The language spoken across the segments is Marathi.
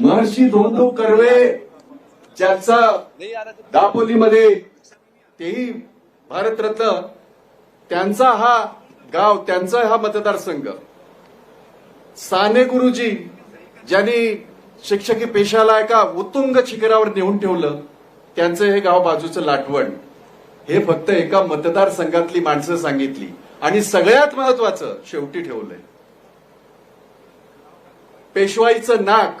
महर्षी धोंडो कर्वे ज्याचा दापोलीमध्ये तेही भारतरत्न त्यांचा हा गाव त्यांचा हा मतदारसंघ. साने गुरुजी ज्यांनी शिक्षकी पेशाला एका उत्तुंग शिखरावर नेऊन ठेवलं त्यांचं हे गाव बाजूचं लाटवण. हे फक्त एका मतदारसंघातली माणसं सांगितली आणि सगळ्यात महत्वाचं शेवटी ठेवलंय. पेशवाईचं नाक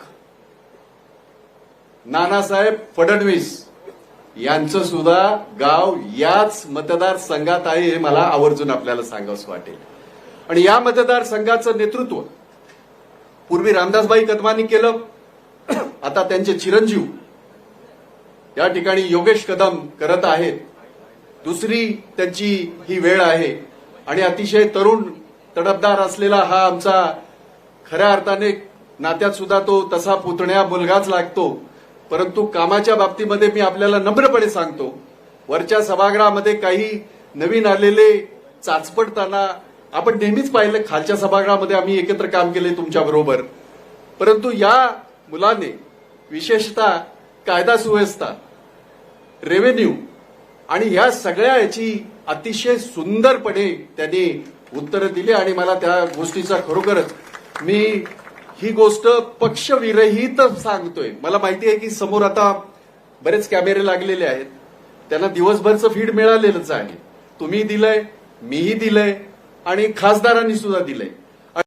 नानासाहेब फडणवीस यांचं सुद्धा गाव याच मतदारसंघात आहे हे मला आवर्जून आपल्याला सांगावंसं वाटेल. आणि या मतदारसंघाचं नेतृत्व पूर्वी रामदासबाई कदमांनी केलं. आता त्यांचे चिरंजीव या ठिकाणी योगेश कदम करत आहेत. दुसरी त्यांची ही वेळ आहे. आणि अतिशय तरुण तडफदार असलेला हा आमचा खऱ्या अर्थाने नात्यात सुद्धा तो तसा पुतण्या मुलगाच लागतो. परंतु कामाच्या बाबतीमध्ये मी आपल्याला नम्रपणे सांगतो वरच्या सभागृहामध्ये काही नवीन आलेले चाचपडताना आपण नेहमीच पाहिलं खालच्या सभागृहामध्ये आम्ही एकत्र काम केले तुमच्या बरोबर. परंतु या मुलाने विशेषतः कायदा सुव्यवस्था रेव्हेन्यू आणि ह्या सगळ्या याची अतिशय सुंदरपणे त्यांनी उत्तरं दिली आणि मला त्या गोष्टीचा खरोखरच मी ही गोष्ट पक्षविरहित सांगतोय. मला माहिती आहे की समोर आता बरेच कॅमेरे लागलेले आहेत. त्यांना दिवसभरचं फीड मिळालेलंच आहे. तुम्ही दिलंय मीही दिलंय आणि खासदारांनी सुद्धा दिलंय.